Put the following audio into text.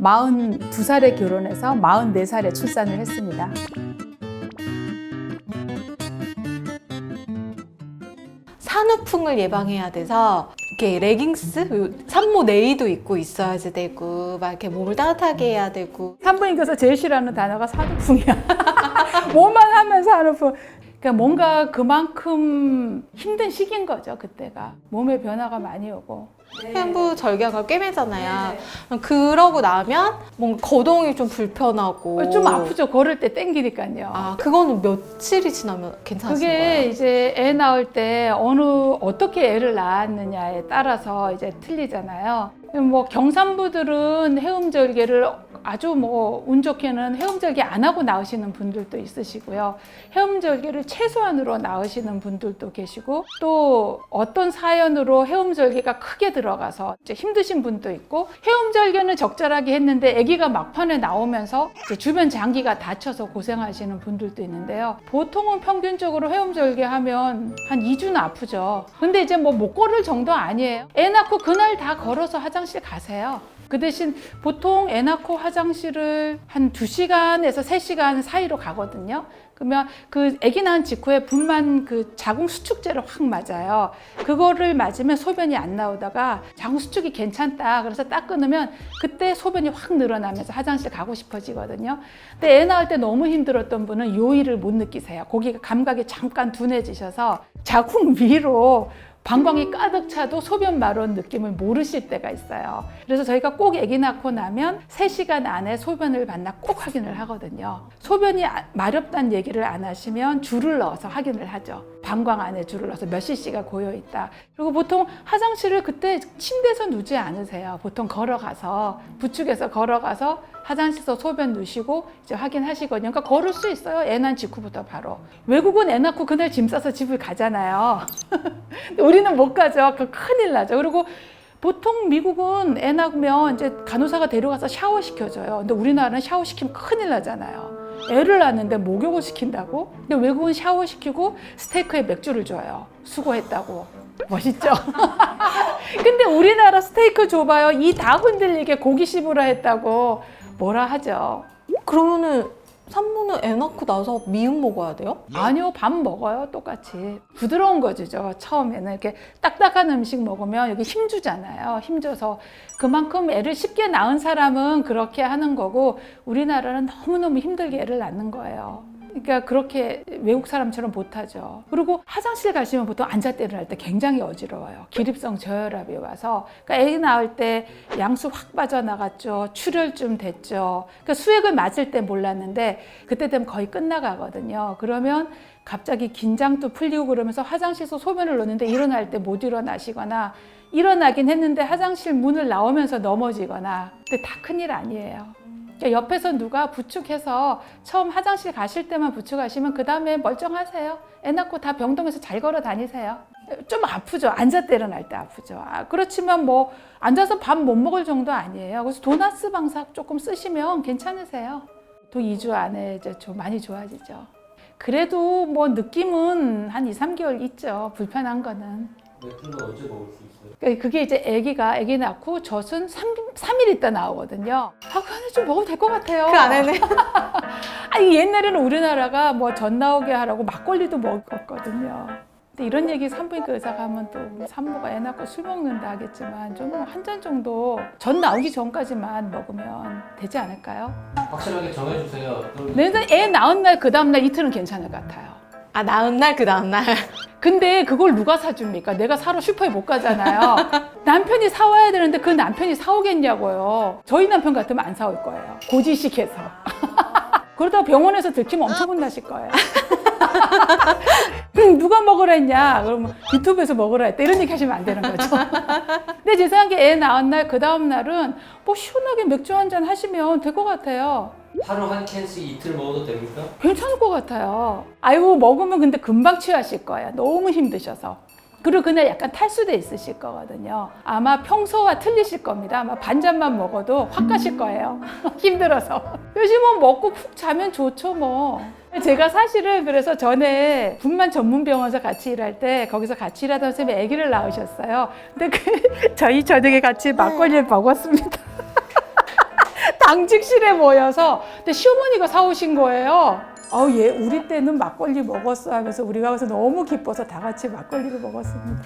42살에 결혼해서 44살에 출산을 했습니다. 산후풍을 예방해야 돼서 이렇게 레깅스, 산모 네이도 입고 있어야지 되고 막 이렇게 몸을 따뜻하게 해야 되고 산부인과에서 제일 싫어하는 단어가 산후풍이야. 뭐만 하면 산후풍. 그러니까 뭔가 그만큼 힘든 시기인 거죠, 그때가. 몸에 변화가 많이 오고. 산부 절개가 꿰매잖아요. 그러고 나면 뭔가 거동이 좀 불편하고 좀 아프죠, 걸을 때 땡기니까요. 아 그거는 며칠이 지나면 괜찮으신 그게 거예요? 이제 애 낳을 때 어느 어떻게 애를 낳았느냐에 따라서 이제 틀리잖아요. 뭐 경산부들은 해음절개를 아주 뭐 운 좋게는 해음절개 안 하고 낳으시는 분들도 있으시고요. 해음절개를 최소한으로 낳으시는 분들도 계시고 또 어떤 사연으로 해음절개가 크게 들어가서 힘드신 분도 있고 해음절개는 적절하게 했는데 아기가 막판에 나오면서 주변 장기가 다쳐서 고생하시는 분들도 있는데요. 보통은 평균적으로 해음절개 하면 한 2주는 아프죠. 근데 이제 뭐 못 걸을 정도 아니에요. 애 낳고 그날 다 걸어서 화장실 가세요. 그 대신 보통 애 낳고 화장실 을한 2시간에서 3시간 사이로 가거든요. 그러면 그 아기 낳은 직후에 분만 그 자궁 수축제를 확 맞아요. 그거를 맞으면 소변이 안 나오다가 자궁 수축이 괜찮다. 그래서 딱 끊으면 그때 소변이 확 늘어나면서 화장실 가고 싶어지거든요. 근데 애 낳을 때 너무 힘들었던 분은 요일을 못 느끼세요. 거기가 감각이 잠깐 둔해지셔서 자궁 위로 방광이 가득 차도 소변 마려운 느낌을 모르실 때가 있어요. 그래서 저희가 꼭 아기 낳고 나면 3시간 안에 소변을 봤나 꼭 확인을 하거든요. 소변이 아- 마렵다는 얘기를 안 하시면 줄을 넣어서 확인을 하죠. 방광 안에 줄을 넣어서 몇 cc가 고여 있다. 그리고 보통 화장실을 그때 침대에서 누지 않으세요. 보통 걸어가서 부축해서 걸어가서 화장실에서 소변 누시고 이제 확인하시거든요. 그러니까 걸을 수 있어요. 애 낳은 직후부터 바로. 외국은 애 낳고 그날 짐 싸서 집을 가잖아요. 우리는 못 가죠. 그 큰일 나죠. 그리고 보통 미국은 애 낳으면 이제 간호사가 데려가서 샤워 시켜줘요. 근데 우리나라는 샤워 시키면 큰일 나잖아요. 애를 낳는데 목욕을 시킨다고? 근데 외국은 샤워 시키고 스테이크에 맥주를 줘요. 수고했다고. 멋있죠? 근데 우리나라 스테이크 줘봐요. 이 다 흔들리게 고기 씹으라 했다고 뭐라 하죠. 그러면은 산모는 애 낳고 나서 미음 먹어야 돼요? 아니요, 밥 먹어요, 똑같이. 부드러운 거 주죠, 처음에는. 이렇게 딱딱한 음식 먹으면 여기 힘주잖아요. 힘줘서. 그만큼 애를 쉽게 낳은 사람은 그렇게 하는 거고, 우리나라는 너무너무 힘들게 애를 낳는 거예요. 그러니까 그렇게 외국 사람처럼 못하죠. 그리고 화장실 가시면 보통 앉았다 일어날 때 굉장히 어지러워요. 기립성 저혈압이 와서. 그러니까 애 낳을 때 양수 확 빠져나갔죠. 출혈 좀 됐죠. 그러니까 수액을 맞을 때 몰랐는데 그때 되면 거의 끝나가거든요. 그러면 갑자기 긴장도 풀리고 그러면서 화장실에서 소변을 놓는데 일어날 때 못 일어나시거나 일어나긴 했는데 화장실 문을 나오면서 넘어지거나 근데 다 큰일 아니에요. 그러니까 옆에서 누가 부축해서 처음 화장실 가실 때만 부축하시면 그 다음에 멀쩡하세요. 애 낳고 다 병동에서 잘 걸어 다니세요. 좀 아프죠. 앉았다 일어날 때 아프죠. 아, 그렇지만 뭐 앉아서 밥 못 먹을 정도 아니에요. 그래서 도나스 방석 조금 쓰시면 괜찮으세요. 또 2주 안에 이제 좀 많이 좋아지죠. 그래도 뭐 느낌은 한 2, 3개월 있죠. 불편한 거는. 언제 먹을 수 있어요? 그- 그게 이제 아기가 아기 낳고 젖은 3, 삼일 있다 나오거든요. 아, 그 안에 좀 먹어도 될 것 같아요. 그 안에는 아, 이 옛날에는 우리나라가 뭐 젖 나오게 하라고 막걸리도 먹었거든요. 근데 이런 얘기 산부인과 의사가 하면 또 우리 산모가 애 낳고 술 먹는다 하겠지만 좀 한 잔 정도 젖 나오기 전까지만 먹으면 되지 않을까요? 확실하게 정해주세요. 그럼 애 낳은 날 그 다음 날 이틀은 괜찮을 것 같아요. 아 나은 날 그 다음 날 근데 그걸 누가 사줍니까? 내가 사러 슈퍼에 못 가잖아요. 남편이 사와야 되는데 그 남편이 사오겠냐고요. 저희 남편 같으면 안 사올 거예요. 고지식해서. 그러다 병원에서 들키면 엄청 혼나실 거예요. 음, 누가 먹으라 했냐? 그러면 유튜브에서 먹으라 했다. 이런 얘기 하시면 안 되는 거죠. 근데 제 생각에 애 낳은 날, 그 다음 날은 뭐 시원하게 맥주 한 잔 하시면 될 것 같아요. 하루 한 캔씩 이틀 먹어도 됩니까? 괜찮을 것 같아요. 아이고, 먹으면 근데 금방 취하실 거예요. 너무 힘드셔서. 그리고 그날 약간 탈수돼 있으실 거거든요. 아마 평소와 틀리실 겁니다. 아마 반잔만 먹어도 확 가실 거예요. 힘들어서. 요즘은 먹고 푹 자면 좋죠, 뭐. 제가 사실은 그래서 전에 분만 전문 병원에서 같이 일할 때 거기서 같이 일하던 쌤이 아기를 낳으셨어요. 근데 그 저희 저녁에 같이 막걸리를 먹었습니다. 당직실에 모여서 근데 시어머니가 사오신 거예요. 아우 얘 우리 때는 막걸리 먹었어 하면서 우리가 가서 너무 기뻐서 다 같이 막걸리를 먹었습니다.